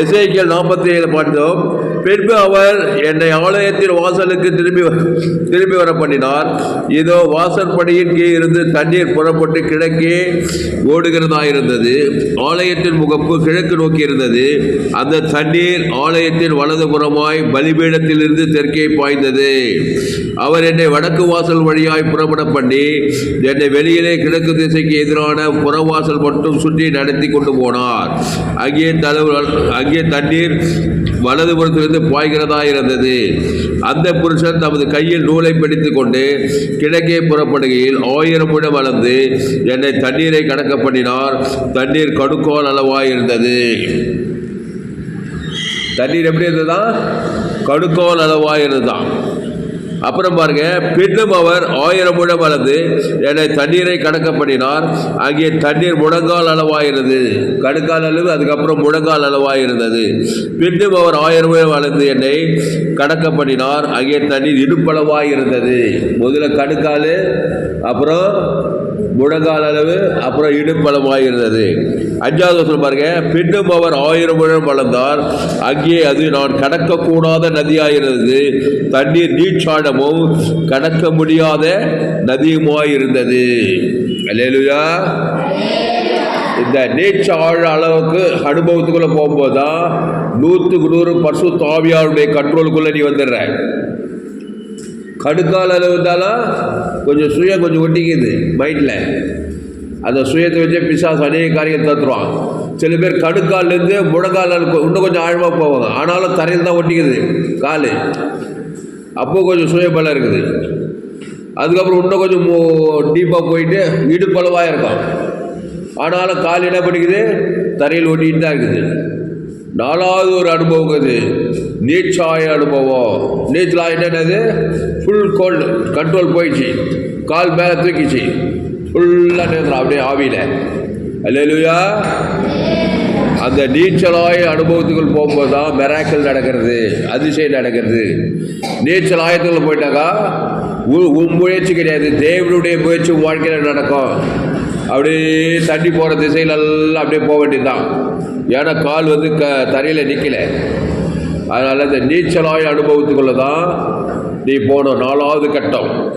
எஸ்ஐக்கியல் நாற்பத்தி ஏழு பார்த்தோம் பின்பு அவர் என்னை ஆலயத்தின் வாசலுக்கு திரும்பி வ- திரும்பி வர பண்ணினார். இதோ வாசற்படியின் கீழ் இருந்து தண்ணீர் புறப்பட்டு கிழக்கே ஓடுகிறதாயிருந்தது ஆலயத்தின் முகப்பு கிழக்கு நோக்கி இருந்தது. அந்த தண்ணீர் ஆலயத்தின் வலது புறமாய் பலிபீடத்திலிருந்து தெற்கே பாய்ந்தது. அவர் என்னை வடக்கு வாசல் வழியாய் புறப்பட பண்ணி என்னை வெளியிலே கிழக்கு திசைக்கு எதிரான புறவாசல் மட்டும் சுற்றி நடத்தி கொண்டு போனார். அங்கே தலைவர் அங்கே தண்ணீர் வலதுபுறத்திலிருந்து பாய்கிறதா இருந்தது. அந்த புருஷன் தமது கையில் நூலை பிடித்து கொண்டு கிழக்கே புறப்படுகையில் ஆயிரம் முழம் அளந்து என்னை தண்ணீரை கடக்க பண்ணினார் தண்ணீர் கடுக்கோல் அளவாய் இருந்தது. தண்ணீர் எப்படி இருந்ததா? கடுக்கோல் அளவாக இருந்ததான் அப்புறம் பாருங்க பின்னும் அவர் ஆயிரம் முழம் அளந்து என்னை தண்ணீரை கடக்க பண்ணினார் அங்கே தண்ணீர் முழங்கால் அளவாயிருந்தது. கடுக்கால் அளவு அதுக்கப்புறம் முழங்கால் அளவாயிருந்தது. பின்னும் அவர் ஆயிரம் முழம் அளந்து என்னை கடக்க பண்ணினார் அங்கே தண்ணீர் இடுப்பளவாயிருந்தது முதல்ல கடுக்கால் அப்புறம் முழங்கால் அளவு அப்புறம் இடுப்பளவாயிருந்தது அஞ்சாவது வசனம் பாருங்க. பின்னும் அவர் ஆயிரம் முழம் வளர்ந்தார். அங்கே அது நான் கடக்கக்கூடாத நதியாயிருந்தது. தண்ணீர் நீச்சாடமும் கடக்க முடியாத நதியுமாயிருந்தது. இருந்தது இந்த நீச்ச ஆழ அளவுக்கு அனுபவத்துக்குள்ள போகும்போது தான் நூற்றுக்கு நூறு பசு தாவியாருடைய கண்ட்ரோலுக்குள்ள நீ வந்துடுற. கடுக்கால் அளவு இருந்தாலும் கொஞ்சம் சுயம் கொஞ்சம் ஒட்டிக்குது மைண்டில் அந்த சுயத்தை வச்சே பிசாசு அநேக காரியம் தத்துருவான் சில பேர் கடுக்கால்லேருந்து முடங்கால் இன்னும் கொஞ்சம் ஆழமாக போவாங்க. ஆனாலும் தரையில் தான் ஒட்டிக்குது கால். அப்போ கொஞ்சம் சுயபலம் இருக்குது. அதுக்கப்புறம் இன்னும் கொஞ்சம் டீப்பாக போயிட்டு இடுப்பளவாக இருக்கும் ஆனாலும் கால் என்ன பண்ணிக்குது? தரையில் ஒட்டிக்கிட்டு தான் இருக்குது. நாலாவது ஒரு அனுபவம் அது நீச்சாய அனுபவம். நீச்சல் என்னது ஃபுல் கோல்டு கண்ட்ரோல் போயிடுச்சு. கால் மேலே தூக்கிச்சு ஃபுல்லாக நேரம் அப்படியே ஆவியில். அல்லேலூயா அந்த நீச்சலாய அனுபவத்துக்குள் போகும்போது தான் மெராக்கல் நடக்கிறது அதிசயம் நடக்கிறது. நீச்சல் ஆயத்துக்குள்ள போயிட்டாக்கா உ- உன் முயற்சி கிடையாது. தேவனுடைய முயற்சி வாழ்க்கையில் நடக்கும். அப்படியே தண்ணி போகிற திசையில் எல்லாம் அப்படியே போக வேண்டியதுதான். ஏன்னா கால் வந்து க தரையில் நிற்கல அதனால் இந்த நீச்சலாய அனுபவத்துக்குள்ளே தான் நீ போன நாலாவது கட்டம்.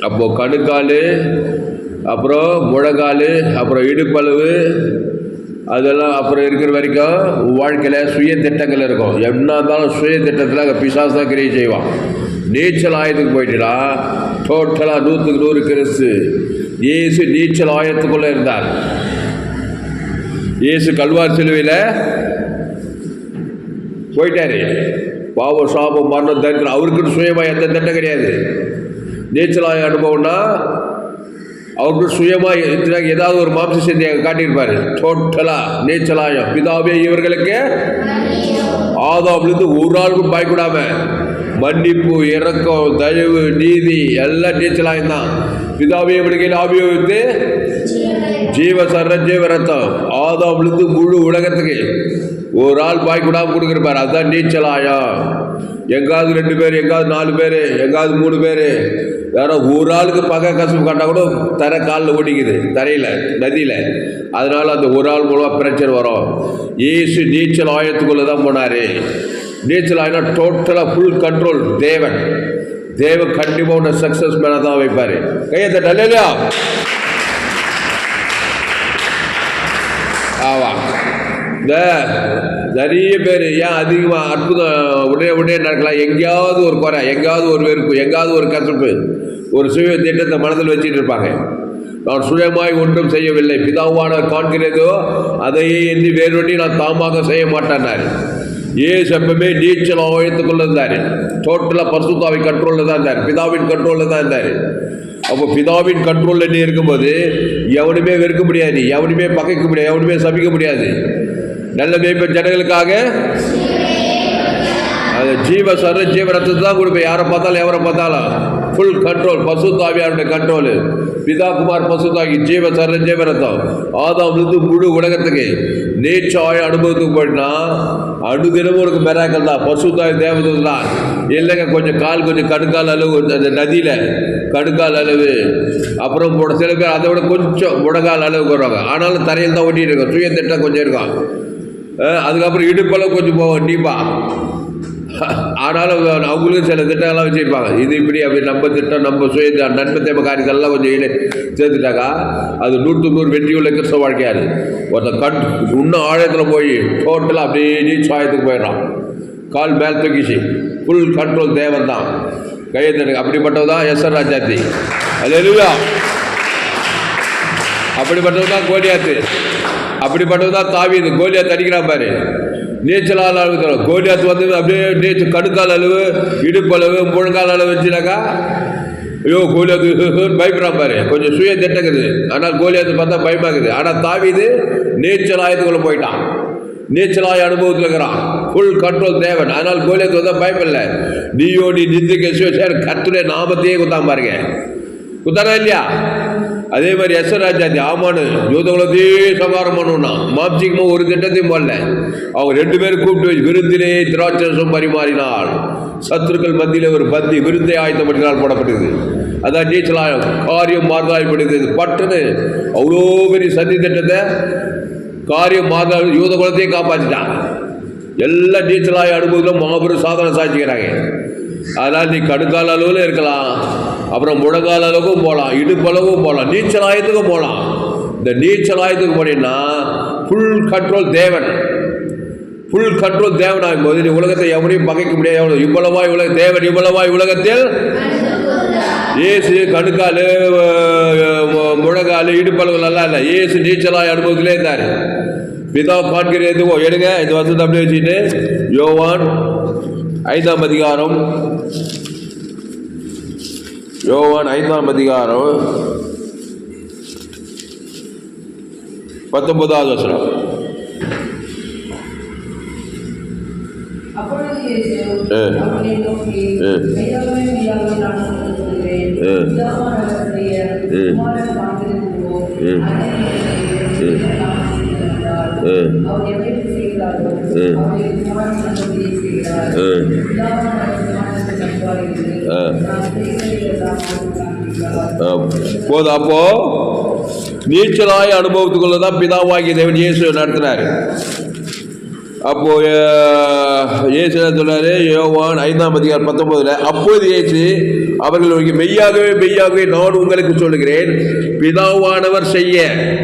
அப்போது கணுக்கால் அப்புறம் முழங்கால் அப்புறம் இடுப்பளவு அதெல்லாம் அப்புறம் இருக்கிற வரைக்கும் வாழ்க்கையில் சுய திட்டங்கள் இருக்கும். என்ன இருந்தாலும் சுய திட்டத்தில் அங்கே பிசாஸ் தான் கிரியை செய்வான். நீச்சல் ஆயத்துக்கு போயிட்டுடா டோட்டலாக நூற்றுக்கு நூறு கிறிஸ்து. இயேசு நீச்சல் ஆயத்துக்குள்ளே இருந்தார். இயேசு கல்வார் சிலுவையில் போயிட்டாரு. பாவம் சாபம் மரணம் தரித்திரம். அவருக்குன்னு சுயமாக எந்த திட்டம் கிடையாது. நீச்சல் ஆய அனுபவம்னா அவர்கள் சுயமாக ஏதாவது ஒரு மாம்ச சிந்தையை காட்டியிருப்பாரு. டோட்டலாக நீச்சலாயம் பிதாவே இவர்களுக்கு. ஆதாம்லேருந்து ஒரு ஆளுக்கும் பயக்கூடாம மன்னிப்பு இரக்கம் தயவு நீதி எல்லாம் நீச்சலாயம் தான் பிதாவே இவர்களுக்கு ஆபியோகித்து ஜீவ சர ஜீவ ரத்தம். ஆதாம்லேருந்து முழு உலகத்துக்கு ஒரு ஆள் பாய்க்கூடாமல் கொடுக்குறப்பார் அதுதான் நீச்சலாயம். எங்காவது ரெண்டு பேர் எங்காவது நாலு பேர் எங்காவது மூணு பேர். வேற ஒரு ஆளுக்கு பகை கசப்பு கண்டால் கூட தர காலில் ஓடிக்குது தரையில் நதியில். அதனால் அந்த ஒரு ஆள் மூலமாக பிரச்சனை வரும். இயேசு நீச்சல் ஆயத்துக்குள்ளே தான் போனார். நீச்சல் ஆயினா டோட்டலாக ஃபுல் கண்ட்ரோல் தேவன். தேவன் கண்டிப்பாக உன்னை சக்ஸஸ் மேலே தான் வைப்பார். கையை தட்டல இல்லையா ஆவா இந்த நிறைய பேர் ஏன் அதிகமாக அற்புதம் உடனே உடனே நடக்கலாம் எங்கேயாவது ஒரு குறை எங்கேயாவது ஒரு வெறுப்பு எங்கேயாவது ஒரு கசப்பு ஒரு சுய திட்டத்தை மனதில் வச்சுட்டு இருப்பாங்க. நான் சுயமாய் ஒன்றும் செய்யவில்லை. பிதாவானவர் காண்கிறதோ அதையே எண்ணி வேறொன்றி நான் தாமாக செய்ய மாட்டேன்னாரு. ஏசு எப்பவுமே நீச்சல் ஆயத்துக்குள்ள இருந்தார் டோட்டலாக பசுத்தாவை கண்ட்ரோலில் தான் இருந்தார். பிதாவின் கண்ட்ரோலில் தான் இருந்தார். அப்போ பிதாவின் கண்ட்ரோலில் நீ இருக்கும்போது எவனுமே வெறுக்க முடியாது. எவனுமே பகைக்க முடியாது. எவனுமே சபிக்க முடியாது. நல்ல மேய்ப்பு ஜனங்களுக்காக. அது ஜீவ சர்வ ஜீவ ரத்தத்தை தான் கொடுப்பேன். யாரை பார்த்தாலும் எவரை பார்த்தாலும். ஃபுல் கண்ட்ரோல் பசுத்தாவியாருடைய கண்ட்ரோல் பிதா குமார் பசுத்தாகி ஜீவ சர்வ ஜீவ ரத்தம். ஆதாம்லேருந்து முழு உலகத்துக்கு நேச்சாய அனுபவத்துக்கு போயிட்டுனா அனுதினமும் உனக்கு மெராக்கள் தான். பசுத்தாய் தேவதூதன் தான். இல்லைங்க கொஞ்சம் கால் கொஞ்சம் கடுக்கால் அளவு அந்த நதியில் கடுக்கால் அளவு. அப்புறம் போட சில பேர் அதை விட கொஞ்சம் முடங்கால் அளவுக்கு வருவாங்க ஆனாலும் தரையில் தான் ஓட்டிகிட்டு இருக்கோம் சுய திட்டம் கொஞ்சம் இருக்கும் அதுக்கப்புறம் இடுப்பெல்லாம் கொஞ்சம் போவோம் டீப்பாக ஆனாலும் அவங்களுக்கும் சில திட்டங்கள்லாம் வச்சுருப்பாங்க. இது இப்படி அப்படி நம்ம திட்டம் நம்ம சுய நன்மை தேம காரியத்தெல்லாம் கொஞ்சம் இணை சேர்த்துட்டாக்கா அது நூற்று நூறு வெற்றி உள்ள கிறிஸ்தவ வாழ்க்கையாது ஒருத்தன் கண் இன்னும் ஆழத்தில் போய் டோட்டலாக அப்படியே நீச் ஆயத்துக்கு போயிடலாம் கால் மேல் தூக்கிச்சு. ஃபுல் கண்ட்ரோல் தேவன் தான். கையெழுத்து அப்படிப்பட்டது தான் எஸ் ஆர் ராஜாத்தி. அது எழுவா அப்படிப்பட்டது தான் கோலியாத்து. அப்படிப்பட்டது தான் தாவீது. கோலியாத் அடிக்கிறான் பாரு. நீச்சலால் அளவு கோலியாத்து வந்து அப்படியே நீச்சல் கடுக்கால் அளவு இடுப்பளவு முழங்கால் அளவு வச்சுனாக்கா ஐயோ கோலியாத்து பயப்படுறான் பாரு. கொஞ்சம் சுய திட்டக்குது. ஆனால் கோலியாத்து பார்த்தா பயமாக்குது. ஆனால் தாவியது நீச்சல் ஆயத்துக்குள்ளே போயிட்டான். நீச்சலாய அனுபவத்தில் இருக்கிறான். ஃபுல் கண்ட்ரோல் தேவன். அதனால் கோலியத்து வந்தால் பயமில்லை. நீயோ நீ நிந்திக்க சிவசேர் கத்துடைய நாமத்தையே குத்தான் பாருங்க. குத்தானா இல்லையா? அதே மாதிரி எஸ்வராஜாதி ஆமானு யூதகுலத்தையே சமாரம் பண்ணணும்னா மாம்சிகமாக ஒரு திட்டத்தையும் பண்ணல. அவங்க ரெண்டு பேரும் கூப்பிட்டு வச்சு விருந்திலே திராட்சரசம் பரிமாறினாள். சத்துருக்கள் மத்தியில் ஒரு பந்தி விருந்தை ஆயத்தப்பட்டினால் போடப்பட்டது. அதான் நீச்சலாயம் காரியம் மாதாயப்படுகிறது பட்டுன்னு அவ்வளோ பெரிய சந்தி திட்டத்தை காரியம் மாதா யூத குலத்தையும் காப்பாற்றிட்டான் எல்லா நீச்சலாய அனுபவத்திலும் மாபெரும் சாதனை சாதிச்சுக்கிறாங்க. அதனால் நீ கடுக்கால அளவில் இருக்கலாம். அப்புறம் முழங்கால அளவுக்கும் போகலாம் இடுப்பளவும் போகலாம் நீச்சல் ஆயத்துக்கும் போகலாம். இந்த நீச்சல் ஆயத்துக்கு போனீங்கன்னா ஃபுல் கண்ட்ரோல் தேவன். ஃபுல் கண்ட்ரோல் தேவன் ஆகும்போது நீ உலகத்தை எவனையும் பகைக்க முடியாது. எவ்வளோ இவ்வளவாய் உலக தேவன் இவ்வளவாய் உலகத்தில் ஏசு கணுக்கால் முழங்கால் இடுப்பளவு நல்லா இல்லை. ஏசு நீச்சலாய் அனுபவத்திலே இருந்தார். பிதா காண்கிற எதுவோ? எடுங்க இந்த வசனத்தை அப்படியே வச்சுட்டு யோவான் ஐந்தாம் அதிகாரம். யோவான் ஐந்தாம் அதிகாரம் பத்தொன்பதாவது வசனம். அப்பொழுது போதும் அப்போ நீச்சலாய அனுபவத்துக்குள்ள தான் பிதாவாகிய தேவன் இயேசு நடத்தினார். அப்போ இயேசு என்ன யோவான் ஐந்தாம் அதிகாரம் பத்தொன்பதுல அப்போது இயேசு அவர்களுக்கு மெய்யாகவே மெய்யாகவே நான் உங்களுக்கு சொல்லுகிறேன். பிதாவானவர் செய்ய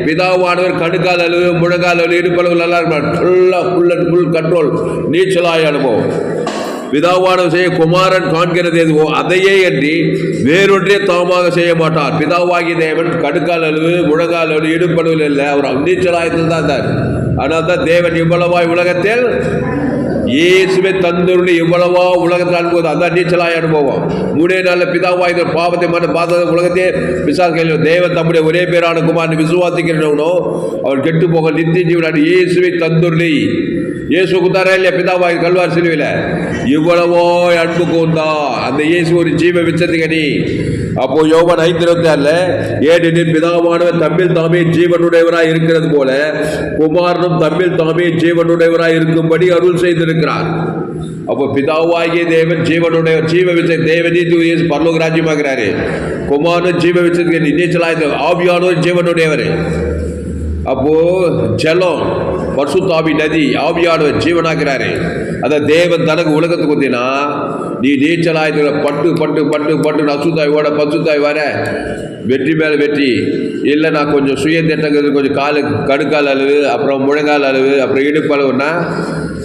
பிதாவானவர் கணுக்கால் அளவு முழங்கால் அளவு இடுப்பளவு நல்லா இருப்பார் ஃபுல்லாக ஃபுல் அண்ட் ஃபுல் கண்ட்ரோல் நீச்சலாய அனுபவம். பிதாவானவர் செய்ய குமாரன் காண்கிறது எதுவோ அதையே அன்றி வேறொன்றே தாமாக செய்ய மாட்டார். பிதாவாகி தேவன் கடுக்கால் அளவு முழங்கால் அளவு இடுப்பளவில் இல்லை அவர் நீச்சலாயத்தில் தான் இருந்தார். ஆனால் தான் தேவன் இவ்வளவாய் உலகத்தில் இயேசுவே தந்துருளி எவ்வளவா உலகத்தில் அனுபவம் அதான் நீச்சலாய் அனுபவம். மூணே நாளில் பிதாவாய் பாவத்தை மன பாத உலகத்தையே விசாரிக்க தேவ தம்முடைய ஒரே பேரான குமாரன் விசுவாசிக்கிறவனோ அவர் கெட்டு போக நித்திய ஜீவனான இயேசுவை தந்துருளி. இயேசு குத்தாரா இல்லையா? பிதாவாய் கல்வார் சிலுவையில். இவ்வளவோ அன்பு கூந்தா அந்த இயேசு ஒரு ஜீவ விச்சத்துக்கணி அப்போ யோவன் ஐந்து இருபத்தி ஆறுல ஏனெனில் பிதாவானவன் தம்மில் தாமே ஜீவனுடையவராய் இருக்கிறது போல குமாரனும் தம்மில் தாமே ஜீவனுடையவராய் இருக்கும்படி அருள் செய்திருக்கிறார். அப்போ பிதாவாகிய தேவன் ஜீவனுடைய ஜீவ விச்ச தேவனி இயேசு பரலோக ராஜ்யமாகிறாரு. குமாரன் ஜீவ விச்சத்துக்கு நீச்சலாய் ஆவியானோர் ஜீவனுடையவர். அப்போ ஜலம் பசுத்தாவி நதி ஆவியானவர் ஜீவனாகிறாரு. அந்த தேவன் தனக்கு உலகத்துக்கு வந்தினா நீ நீச்சலாயத்துல பட்டு பட்டு பட்டு பட்டு அசுத்தாய் ஓட பசுத்தாய் வர வெற்றி மேலே வெற்றி. இல்லை நான் கொஞ்சம் சுய திட்டங்கிறது கொஞ்சம் காலு கடுக்கால் அளவு அப்புறம் முழங்கால் அளவு அப்புறம் இடுப்பு அளவுன்னா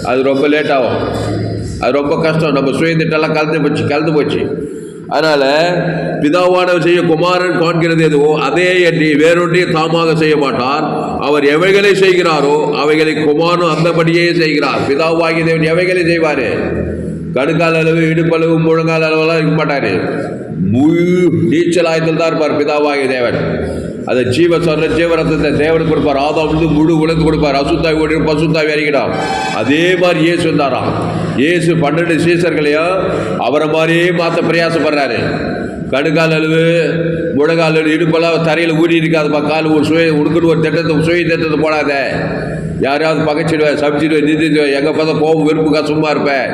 அது ரொம்ப லேட் ஆகும். அது ரொம்ப கஷ்டம். நம்ம சுயந்திட்டெல்லாம் கலந்து போச்சு கலந்து போச்சு. அதனால் பிதாவானவர் செய்ய குமாரன் காண்கிறது எதுவோ அதே என்று வேறொன்றையும் தாமாக செய்ய மாட்டார். அவர் எவைகளை செய்கிறாரோ அவைகளை குமாரனும் அந்தபடியே செய்கிறார். பிதாவாகிய தேவன் எவைகளை செய்வார்? கணுக்கால் அளவு இடுப்பளவு முழங்கால் அளவெல்லாம் இருக்க மாட்டார். முழு நீச்சல் ஆயத்தில் தான் இருப்பார் பிதாவாகிய தேவன். அதை ஜீவ சொல்ற ஜீவரத்தத்தை தேவன் கொடுப்பார். ஆதா வந்து முழு உலகத்து கொடுப்பார். அசுத்தாய் ஓடி பசுத்தாய் இறங்கிடும் அதே மாதிரி இயேசு வந்தாராம். இயேசு பன்னெண்டு சீசர்களையும் அவரை மாதிரியே மாற்ற பிரயாசப்படுறாரு. கடுக்கால் அளவு முழங்கால் அளவு இடுப்பெல்லாம் தரையில் ஊடி இருக்காதுப்பா. கால் ஒரு சுய உடுக்குன்னு ஒரு திட்டத்தை சுய திட்டத்தை போடாத. யாரையாவது பகைச்சிடுவேன் சமைச்சிடுவேன் நிறுத்திடுவேன் எங்கே பார்த்தா கோபம் வெறுப்பு கஷ்டமா இருப்பேன்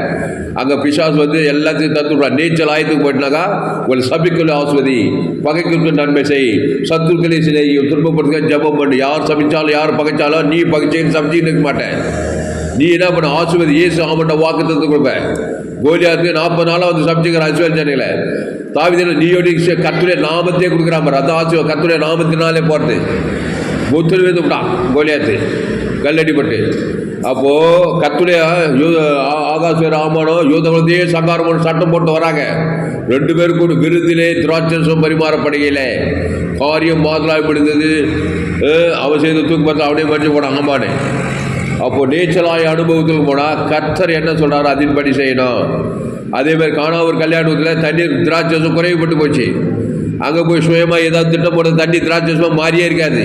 அங்கே பிசாஸ் வந்து எல்லாத்தையும் தத்துடுவான் நீச்சல் ஆயத்துக்கு போயிட்டுனாக்கா உங்களை சபிக்கல் ஆஸ்வதி பகைக்கு நன்மை செய். சத்துருக்களை சிலை துன்பப்படுத்த ஜெபம் பண்ணு. யார் சமைச்சாலும் யார் பகைச்சாலும் நீ பகைச்சேன்னு சமைச்சின்னு இருக்க மாட்டேன். நீ என்ன பண்ண? ஆசுவதி ஏசு ஆமண்ட வாக்கு தத்து கொடுப்பேன் கோலியாத்து நாற்பது நாளாக வந்து சமைச்சுக்கிற அசுவல் சென்னையில் தாவிதில் நீயோடி கத்துடைய நாமத்தையே கொடுக்குறான் பாரு. அதான் ஆசுவ கத்துடைய நாமத்தினாலே போகிறது முத்திரு வீந்து விட்டான் கோலியாத்து. கல்லடிப்பட்டு. அப்போது கத்துடைய யூத ஆகாச ஆமானம் யூதகுலத்தையே சங்காரமான சட்டம் போட்டு வராங்க. ரெண்டு பேருக்கும் விருதிலே திராட்சம் பரிமாறப்படுகையில். காரியம் மாதலாய் முடிந்தது அவன் செய்த தூக்கு பார்த்து அவனே மறைச்சு போனான் ஆமானே அப்போது நேச்சலாய அனுபவத்துக்கு போனால் கர்த்தர் என்ன சொல்றாரு அதின்படி செய்யணும். அதே மாதிரி காணாவூர் கல்யாணத்தில் தண்ணீர் திராட்சம் குறைவுபட்டு போச்சு. அங்கே போய் சுயமாக ஏதாவது திட்டம் போட தண்ணி திராட்சசமாக மாறியே இருக்காது.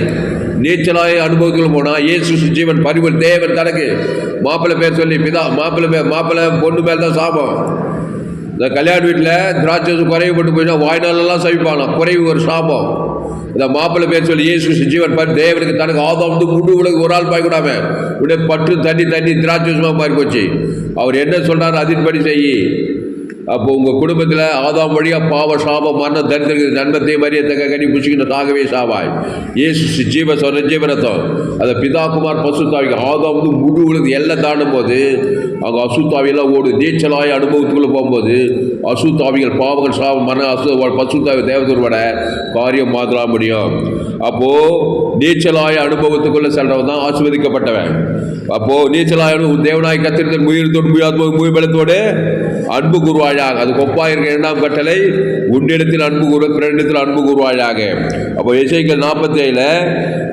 நீச்சலாய அனுபவத்தில் போனால் இயேசு ஜீவன் பரிவல் தேவன் தனக்கு. மாப்பிள்ளை பேர் சொல்லி பிதா மாப்பிள்ளை பேர் மாப்பிள்ளை பொண்ணு பேர் தான் சாபம். இந்த கல்யாண வீட்டில் திராட்சை குறைவுபட்டு போயிட்டா வாய்நாளெல்லாம் சவிப்பானா குறைவு ஒரு சாபம். இந்த மாப்பிள்ளை பேர் சொல்லி இயேசு ஜீவன் பாரு தேவனுக்கு தனக்கு ஆதம் வந்து முழு உலக ஒரு ஆள் பாய்க்கூடாம உடனே பட்டு தண்ணி தண்ணி திராட்சை மாறி போச்சு. அவர் என்ன சொல்கிறார் அதின்படி செய்யி. அப்போ உங்கள் குடும்பத்தில் ஆதாம் வழியாக பாவ சாபம் மரண தரித்திருக்கிறது நன்மத்தை மரியத்தக்க கனி புசிக்கின்ற தாகவே சாவாய். இயேசு ஜீவ சொன்ன ஜீவனத்தம் அதை பிதாகுமார் பசுத்தாவிக்கு ஆதாம் வந்து முழு எல்லாம் தாண்டும் போது அங்கே அசுத்தாவியெல்லாம் ஓடு நீச்சலாய அனுபவத்துக்குள்ளே போகும்போது அசுத்தாவிகள் பாவங்கள் சாபம் மரண அசு பசுத்தாவி தேவதூர்வட காரியம் மாற்றலாம் முடியும். அப்போது நீச்சலாய அனுபவத்துக்குள்ளே செல்றவன் தான் ஆசிர்வதிக்கப்பட்டவன். அப்போது நீச்சலாய தேவனாய் கத்திரத்தில் முயற்சித்தோடு முயற்சி முயல் பலத்தோடு அன்பு கூறுவாயாக. அது கொப்பாயிருக்க இரண்டாம் கட்டளை உன்னிடத்தில் அன்பு கூறு பிறனிடத்தில் அன்பு கூறுவாயாக. அப்போ இசைக்கள் நாற்பத்தி ஏழில்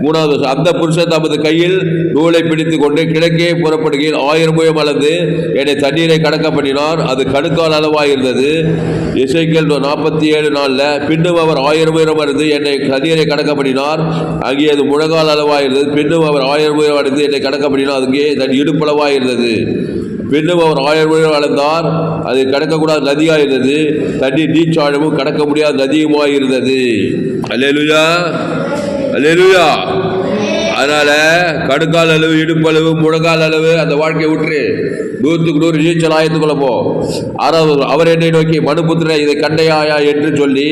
மூணாவது வருஷம் அந்த புருஷன் தமது கையில் நூலை பிடித்து கொண்டு கிழக்கே புறப்படுகையில் ஆயிரம் முயம் அளந்து என்னை தண்ணீரை கடக்க பண்ணினார். அது கணுக்கால் அளவாக இருந்தது இசைக்கள் நாற்பத்தி ஏழு நாளில் பின்னும் அவர் ஆயிரம் உயரம் அடைந்து என்னை தண்ணீரை கடக்க பண்ணினார். அங்கே அது முழங்கால் அளவாக இருந்தது பின்னும் அவர் ஆயிரம் உயரம் அடைந்து என்னை கடக்க பண்ணினார். அங்கே தன் இடுப்பளவாக இருந்தது பின்னும் அவர் ஆயிரம் உயரம் அளந்தார் அது கடக்கக்கூடாத நதியாக இருந்தது தண்ணீர் நீச்சாழமும் கடக்க முடியாத நதியுமாக இருந்தது அலேலுயா அலேலுயா அதனால கடுக்கால் அளவு இடுப்பளவு முழங்கால் அளவு அந்த வாழ்க்கையை விட்டு நூற்றுக்கு நூறு நீச்சல் ஆயத்துக்குள்ள போ. ஆனால் அவர் என்னை நோக்கி மனுபுத்திர இதை கண்டையாயா? என்று சொல்லி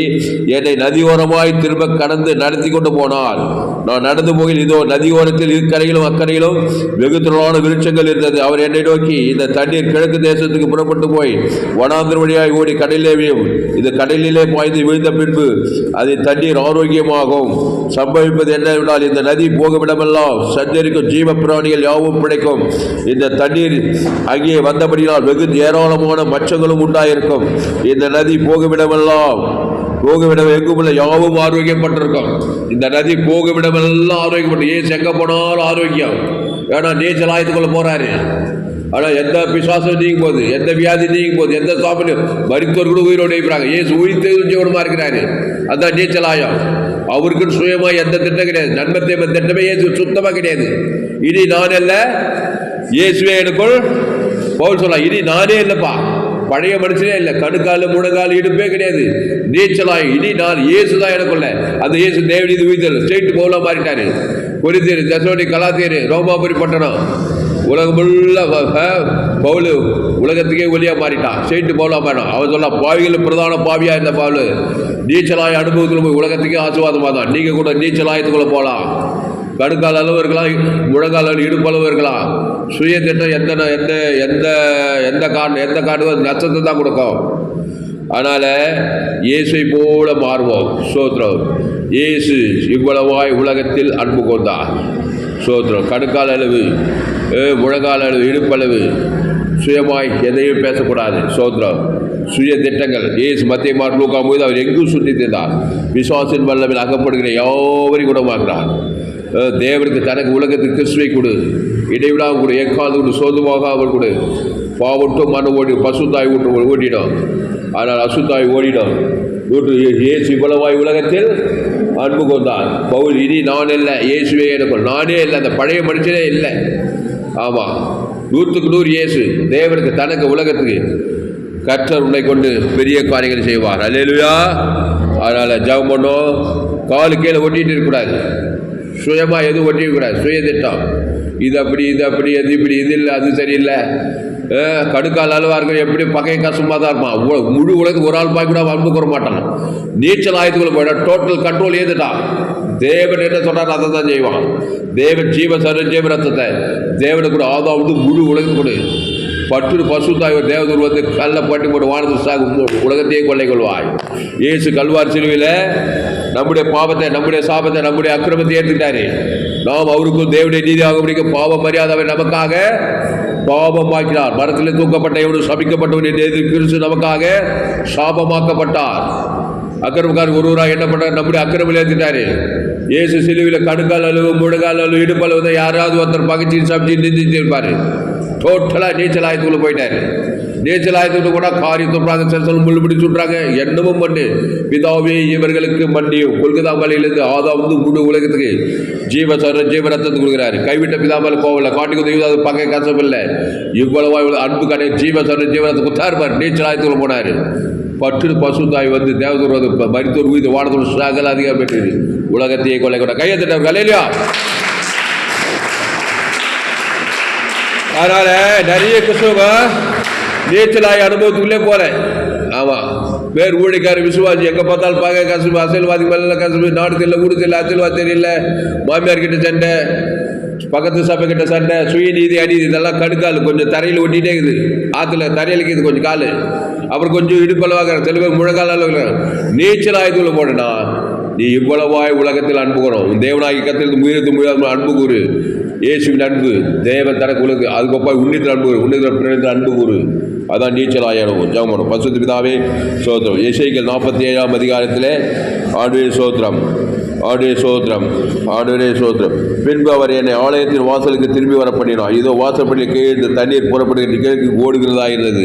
என்னை நதியோரமாய் திரும்ப கடந்து நடத்தி கொண்டு போனார். நான் நடந்து போகையில் இதோ நதியோரத்தில் இக்கரையிலும் அக்கறையிலும் வெகு திரளான விருட்சங்கள் இருந்தது. அவர் என்னை நோக்கி இந்த தண்ணீர் கிழக்கு தேசத்துக்கு புறப்பட்டு போய் வனாந்திர வழியாய் ஓடி கடலிலே விழும். இது கடலிலே பாய்ந்து விழுந்த பின்பு அது தண்ணீர் ஆரோக்கியமாகும். சம்பவிப்பது என்னவென்றால் இந்த நதி போகுமிடமெல்லாம் சஞ்சரிக்கும் ஜீவ பிராணிகள் யாவும் பிடிக்கும் இந்த தண்ணீர் அங்கே வந்தபடியால் வெகு ஏராளமான மச்சங்களும் உண்டாயிருக்கும். இந்த நதி போகுமிடமெல்லாம் போகுமிடம் எங்குமில்ல யாவும் ஆரோக்கியப்பட்டிருக்கோம். இந்த நதி போகுமிடமெல்லாம் ஆரோக்கியப்பட்டு ஏன் எங்கே போனாலும் ஆரோக்கியம்? ஏன்னா நீச்சல் ஆயத்துக்குள்ள போறாரு. ஆனால் எந்த பிசுவாசம் நீங்கும் போது எந்த வியாதி நீங்கும் போது எந்த சாப்பிடும் மருத்துவர் கூட உயிரோடு இருக்கிறாங்க. ஏசு உயிர்த்து ஜீவனமாக இருக்கிறாரு. அதான் நீச்சல் ஆயம். அவருக்குன்னு சுயமாக எந்த திட்டம் கிடையாது. நன்மத்தை திட்டமே ஏசு சுத்தமாக கிடையாது. இனி நான் அல்ல இயேசுவே எனக்குள் பவுல் சொல்லலாம் இனி நானே இல்லைப்பா. பழைய மனுஷனே இல்லை. கடுக்கால் முடங்கால் இடுப்பே கிடையாது. நீச்சலாய் இனி நான் இயேசு தான் எனக்குள்ள. அந்த இயேசு தேவடி உயிர்த்தல் ஸ்ட்ரெயிட் பவுலாக மாறிட்டாரு. கொரிந்தியர் தசோடி கலாத்தீர் ரோமாபுரி பட்டணம். உலகம் ஃபுல்லாக பவுலு. உலகத்துக்கே ஒலியாக மாறிட்டான். ஸ்ட்ரெயிட் பவுலாக மாறினான். அவன் சொல்ல பாவிகள் பிரதான பாவியாக இருந்த பவுலு. நீச்சலாய அனுபவத்தில் போய் உலகத்துக்கே ஆசீர்வாதமாக தான் நீங்கள் கூட நீச்சலாயத்துக்குள்ளே போகலாம் கடுக்கால் அளவு இருக்கலாம் முழங்கால் அளவு இடுப்பளவு இருக்கலாம் சுய திட்டம் எந்த எந்த எந்த எந்த காடு எந்த காடு நஷ்டத்தை தான் கொடுக்கும். அதனால் இயேசுவை போல மாறுவோம். சோத்ரம் இயேசு இவ்வளவாய் உலகத்தில் அன்பு கொண்டார். சோத்ரம் கடுக்கால் அளவு முழங்கால் அளவு இடுப்பளவு சுயமாய் எதையும் பேசக்கூடாது. சோத்ரம் சுய திட்டங்கள். இயேசு மத்திய மார்க் லூக்கா போது அவர் எங்கும் சுற்றி தின்றார் விசுவாசின் வல்லமில் அகப்படுகிற யாவரையும் குணமாக்குறார் தேவனுக்கு தனக்கு உலகத்துக்கு கிறிஸ்துவை கொடு. இடைவிடா கொடு எக்காது கொடு சோதுமாக அவர் கொடு. பாவட்டும் மன ஓடி பசுத்தாய் விட்டு ஓடிடும் ஆனால் அசுத்தாய் ஓடிடும். ஊற்று இயேசு இவ்வளவாய் உலகத்தில் அன்பு கொண்டான். பவுல் இனி நான் இல்லை இயேசுவே எனக்கு நானே இல்லை அந்த பழைய மனுஷனே இல்லை. ஆமாம் நூற்றுக்கு நூறு இயேசு தேவனுக்கு தனக்கு உலகத்துக்கு கற்ற உன்னை கொண்டு பெரிய காரியங்களை செய்வார். அல்லேலுயா. அதனால் ஜவம் பண்ணோம். காலு கீழே ஒட்டிகிட்டு இருக்கக்கூடாது சுயமாக எதுவும் ஒட்டிக்கக்கூடாது. சுய திட்டம் இது அப்படி இது அப்படி அது இப்படி இது இல்லை அது சரியில்லை. அஹ், கடுக்கால் அழுவார்கள் எப்படி பகை கஷ்டமாக தான் இருப்பான் முழு உலகத்துக்கு ஒரு ஆள் பாய் கூட அன்பு கூற மாட்டான். நீச்சல் ஆயத்துக்குள்ள போயிட்டா டோட்டல் கண்ட்ரோல் ஏதுட்டான் தேவன் என்ன சொன்னார் அதை தான் செய்வான். தேவன் ஜீவ சர ஜீவ ரத்தத்தை. தேவனுக்கு கூட முழு உலகத்துக்கு கொடு. பற்று பசுத்தாய் ஒரு தேவதூர் வந்து கல்ல பட்டி போட்டு வானத்து சாகு உலகத்தையே கொள்ளை கொள்வாய். இயேசு கல்வார் சிலுவையில் நம்முடைய பாவத்தை நம்முடைய சாபத்தை நம்முடைய அக்கிரமத்தை ஏற்றுக்கிட்டாரு. நாம் அவருக்கும் தேவனுடைய நீதியாக முடிக்க பாவ மரியாதை நமக்காக பாவமாக்கினார். மரத்தில் தூக்கப்பட்ட எவனும் சபிக்கப்பட்டவன் என்று எதிர் கிறிஸ்து நமக்காக சாபமாக்கப்பட்டார். அக்கிரமக்காரர் ஒருவராக என்ன பண்ணார் நம்முடைய அக்கிரமில் ஏற்றிட்டாரு இயேசு சிலுவையில் கடுக்கால் அழுவு முழுகால் அழுவு இடுப்பல் வந்து யாராவது ஒருத்தர் பகிச்சு சமைச்சு நிந்திச்சு இருப்பார் டோட்டலாக நீச்சல் ஆயத்துக்குள்ள போயிட்டாரு. நீச்சல் ஆயத்துக்குள்ள கூட காரி துப்புறாங்க செல்சல் முள் பிடிச்சி விட்றாங்க என்னமும் பண்ணு பிதாவே இவர்களுக்கு மன்னியும் கொல்கத்தா மலையிலிருந்து ஆதாம் வந்து முழு உலகத்துக்கு ஜீவ சர ஜீவ ரத்தத்தை கொடுக்குறாரு. கைவிட்ட பிதாமல் கோவில்ல காட்டுக்கு தெய்வம் அது பகை கசமில்லை இவ்வளவா இவ்வளவு அன்பு கடை ஜீவ சர ஜீவனத்தை குத்தாருப்பார் நீச்சல் ஆயத்துக்குள்ள போனார். பற்று பசுந்தாய் வந்து தேவதூர் வந்து ப- மரித்தோர் உயிர் வானத்தோர் சகல அதிகம் பெற்றது உலகத்தையே கொலை கொண்ட கையை தட்டவர் கலையிலையா அதனால் நிறைய கிறிஸ்தவங்க நீச்சலாய் அனுபவத்துக்குள்ளே போகிறேன் ஆமாம் பேர் ஊழிக்கார விசுவாசி எங்கே பார்த்தாலும் பார்க்க கசப்பு அரசியல்வாதி மேலே கசப்பு நாடு தெரியல ஊடு தெரியல. அரசியல்வாதி தெரியல மாமியார் கிட்ட சண்டை பக்கத்து சபை கிட்ட சண்டை சுயநீதி அநீதி இதெல்லாம் கடுக்கால். கொஞ்சம் தரையில் ஒட்டிகிட்டே இருக்குது. ஆற்றுல தரையில் இருக்குது கொஞ்சம் கால். அப்புறம் கொஞ்சம் இடுப்பளவாக சில பேர் முழங்கால அளவுக்கு நீச்சல் ஆயுதத்தில் போடணும் நீ இவ்வளவாய் உலகத்தில் அன்பு கூறும் தேவனாகி கத்திரத்து முயற்சி முயற்சி அன்பு கூறு. இயேசுவின் அன்பு தேவன் தனக்கு உலகு அதுக்கப்புறம் உன்னித்தில் அன்பு கூறு. உன்னித்தில் பிறந்த அன்பு கூறு. அதான் நீச்சல் ஆயிடும் ஜாமனும் பசுத்து பிதாவே சோத்திரம் இசைகள் நாற்பத்தி ஏழாம் அதிகாரத்தில் ஆடுவே சோத்திரம் ஆடுவே சோதரம் ஆடுவே சோதரம் பின்பு அவர் என்னை ஆலயத்தின் வாசலுக்கு திரும்பி வர பண்ணினார் இதோ வாசற்படியில் கீழே தண்ணீர் புறப்படுகின்ற கிழக்கு ஓடுகிறதா இருந்தது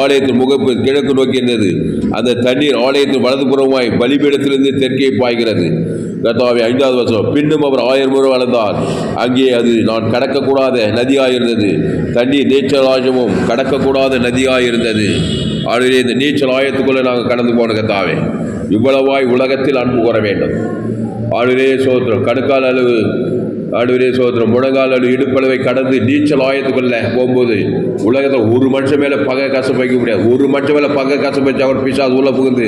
ஆலயத்தின் முகப்பு கிழக்கு நோக்கி இருந்தது. அந்த தண்ணீர் ஆலயத்தின் வலதுபுறமாய் பலிபீடத்திலிருந்து தெற்கே பாய்கிறது. கர்த்தாவே ஐந்தாவது வருஷம் பின்னும் அவர் ஆயிரம் முறை வளர்ந்தார். அங்கே அது நான் கடக்கக்கூடாத நதியாயிருந்தது. தண்ணீர் நீச்சல் ஆயமும் கடக்கக்கூடாத நதியாயிருந்தது. ஆகவே இந்த நீச்சல் ஆயத்துக்குள்ளே நாங்கள் கடந்து போன கத்தாவே இவ்வளவாய் உலகத்தில் அன்பு கூற வேண்டும். ஆளுரே சோத்திரம் கணுக்கால் அளவு ஆடுவரே சோத்திரம் முழங்கால் அளவு இடுப்பளவை கடந்து நீச்சல் ஆயத்துக்குள்ள போகும்போது உலகத்தில் ஒரு மனுஷன் மேலே பகை கசம் வைக்க முடியாது. ஒரு மனுஷன் மேலே பகை கசம் வச்சு அவர் பிசாது உள்ள புகுந்து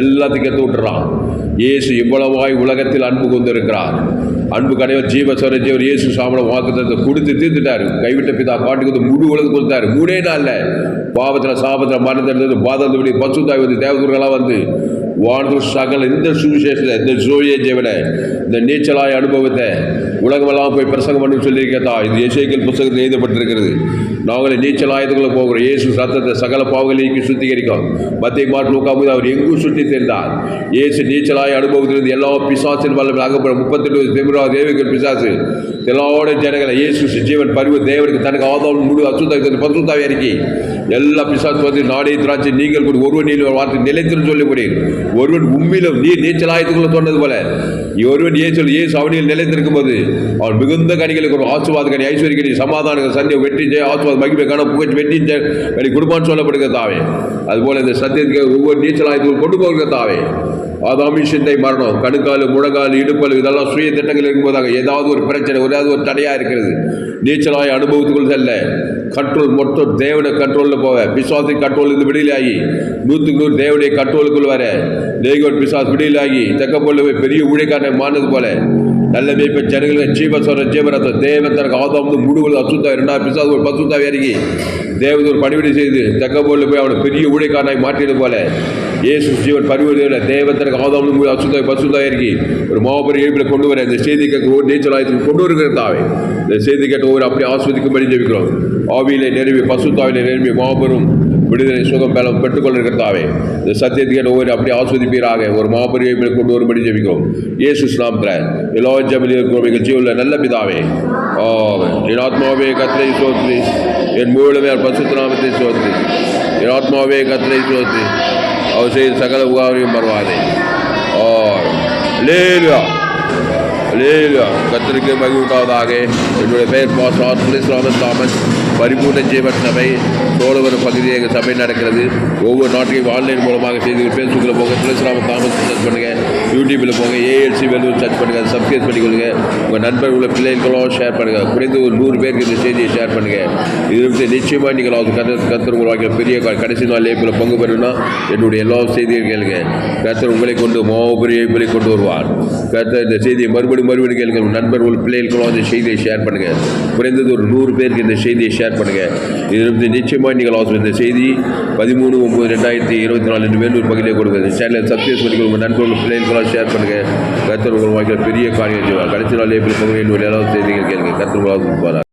எல்லாத்தையும் கற்று விட்டுறான். இயேசு இவ்வளவாய் உலகத்தில் அன்பு கொண்டிருக்கிறார். அன்பு கடைவர் ஜீவ ஜீவர் இயேசு சாமணம் வாக்குத்தத்தை கொடுத்து தீர்த்துட்டாரு. கைவிட்ட பிதா காட்டுக்கு வந்து முழு உலகம் கொடுத்தாரு. மூணே நாளில் பாவத்தில் சாபத்தில் மரணத்தில் பாதத்துபடி பசுத்தாய் வந்து தேவதூர்களாக வந்து வாழ்ந்து சகல இந்த சுவிசேஷத்தை இந்த ஜோய விட இந்த நீச்சலாய் அனுபவத்தை உலகமெல்லாம் போய் பிரசங்கம் பண்ணி சொல்லியிருக்கேதா இது இசைக்கல் புத்தகத்தில் எழுதப்பட்டிருக்கிறது. நாங்களே நீச்சல் ஆயத்துக்குள்ள போகிறோம். இயேசு சத்தத்தை சகல பாவங்களையும் சுத்திகரிக்கும் மத்திய மாட்டு உட்காந்து அவர் எங்கும் சுற்றி தெரிந்தார். இயேசு நீச்சலாய் அனுபவத்திலிருந்து எல்லா பிசாசின் வல்லம் அகப்பட முப்பத்தெட்டு திமிரா தேவிகள் பிசாசு. எல்லாவோட ஜனங்களை இயேசு ஜீவன் பரிவு தேவனுக்கு தனக்கு ஆதாரம் முழு அசுத்தாவி பசுத்தாவி அறிக்கை எல்லா பிசாசு வந்து நாடே திராட்சை நீங்கள் கூட ஒருவன் நீ வார்த்தை நிலைத்திருந்து சொல்லக்கூடிய முடியும் ஒருவன் உண்மையிலும் நீர் நீச்சல் ஆயத்துக்குள்ள சொன்னது போல ஒருவன் இயேசு இயேசு அவனியில் நிலைத்திருக்கும் போது அவன் மிகுந்த கனிகளுக்கு ஒரு ஆசுவாத கனி ஐஸ்வர்ய சமாதான சந்திய வெற்றி ஜெய ஆசுவாத மகிமை காண புகழ் வெற்றி ஜெய கனி குடும்பம் சொல்லப்படுகிற தாவே. அதுபோல இந்த சத்தியத்துக்கு ஒவ்வொரு நீச்சல் ஆயத்துக்குள் கொண்டு போகிற தாவே. ஆதாமி சிந்தை மரணம் கணுக்கால் முழங்கால் இடுப்பல் இதெல்லாம் சுய திட்டங்கள் இருக்கும்போதாக ஏதாவது ஒரு பிரச்சனை ஏதாவது ஒரு தடையாக இருக்கிறது. நீச்சலாய் அனுபவத்துக்குள் செல்ல. கண்ட்ரோல் மொத்தம் தேவனை கண்ட்ரோலில் போக பிசாசி கண்ட்ரோல் இருந்து விடுதலையாகி நூற்றுக்கு நூறு தேவனுடைய கண்ட்ரோலுக்குள் வர. லேகோட் பிசாஸ் விடுதலையாகி தெக்கப்பொருள் போய் பெரிய ஊழியக்காரனை மானது போல. நல்ல மேய்ப்ப ஜனங்களுக்கு ஜீவஸ்வர ஜீவரத்தம். தேவன் தனக்கு ஆதாம் வந்து முடுவது அசுத்தா இரண்டாவது பிசாஸ் ஒரு பசுத்தாவி இறங்கி தேவதூர் பணிவிடை செய்து தெக்கப்பொருள் போய் அவனை பெரிய ஊழியக்காரனாய் மாற்றியது போல. இயேசு ஜீவன் பரிவர்த்தனை தேவத்திற்கு ஆதாமும் அசுத்தாய் பசுத்தாய் இருக்கி ஒரு மாபெரும் எழுப்பில் கொண்டு வர இந்த செய்தி கேட்க ஒரு நீச்சல் ஆயத்துக்கு கொண்டு வருகிறதாவே இந்த செய்தி கேட்ட ஒரு அப்படி ஆஸ்வதிக்கும்படி ஜெபிக்கிறோம். ஆவியிலே நிரம்பி பசுத்தாவிலே நிரம்பி மாபெரும் விடுதலை சுகம் பலம் பெற்றுக்கொள்கிற இந்த சத்தியத்தை கேட்ட ஒவ்வொரு அப்படி ஆஸ்வதிப்பீராக. ஒரு மாபெரும் எழுப்பில் கொண்டு வரும்படி ஜெபிக்கிறோம். இயேசு நாமத்தில் எல்லா ஜபிலியும் இருக்கிறோம். எங்கள் ஜீவனில் நல்ல பிதாவே. ஆமென். என் ஆத்மாவே கத்திரை சோத்ரி என் மூலமே பசுத்த நாமத்தை சோத்ரி என் ஆத்மாவே கத்திரை சோத்ரி அவர் செய்த சகல உகாரையும் பரவாதே ஆ லேலுயா அல்லேலூயா கத்தருக்கு மகிழ்வுண்டாவதாக என்னுடைய பெயர் பாஸ் ஆர்டிஸ் ராமன் தாமஸ் பரிபூர்ண ஜீவன் சபை சோழவரம் பகுதியில் எங்கள் சபை நடக்கிறது. ஒவ்வொரு நாட்டையும் ஆன்லைன் மூலமாக செய்து ஃபேஸ்புக்கில் போங்க. துளசிராம தாமஸ் சர்ச் பண்ணுங்கள் யூடியூப்பில் போங்க. ஏஎல்சி வெல்லூர் சர்ச் பண்ணுங்கள் சப்ஸ்கிரைப் பண்ணிக்கொடுங்க உங்கள் நண்பர் உள்ள பிள்ளைகளும் ஷேர் பண்ணுங்கள் குறைந்து ஒரு நூறு பேருக்கு இந்த செய்தியை ஷேர் பண்ணுங்கள் இது வந்து நிச்சயமாக நீங்கள் அவங்க கத்தர் கத்தர் உருவாக்கிய பெரிய கடைசி நாள் ஏப்பில் பங்கு பெறணும்னா என்னுடைய எல்லா செய்தியும் கேளுங்க. கத்தர் உங்களை கொண்டு மாபெரிய ஏப்பிலை கொண்டு வருவார். கத்தர் இந்த செய்தியை மறுபடியும் மறுபடியும் கேளுங்க. நண்பர்கள் பிள்ளைகளுக்கும் இந்த செய்தியை ஷேர் பண்ணுங்கள் குறைந்தது ஒரு நூறு பேருக்கு இந்த செய்தியை ஷேர் ஷேர் பண்ணுங்கள் இது வந்து நிச்சயமாக நீங்கள் அவசரம் இந்த செய்தி பதிமூணு ஒம்பது ரெண்டாயிரத்தி இருபத்தி நாலு என்று வேலூர் பகுதியில் கொடுக்குது சேனலை சப்ஸ்கிரைப் பண்ணி உங்கள் நண்பர்கள் பிள்ளைகளுக்கெல்லாம் ஷேர் பண்ணுங்கள் கத்தர் உங்கள் வாழ்க்கையில் பெரிய காரியம் செய்வார் கடைசி நாள் ஏப்ரல் பகுதியில் ஏழாவது செய்திகள் கேளுங்க. கத்தர் உங்களால்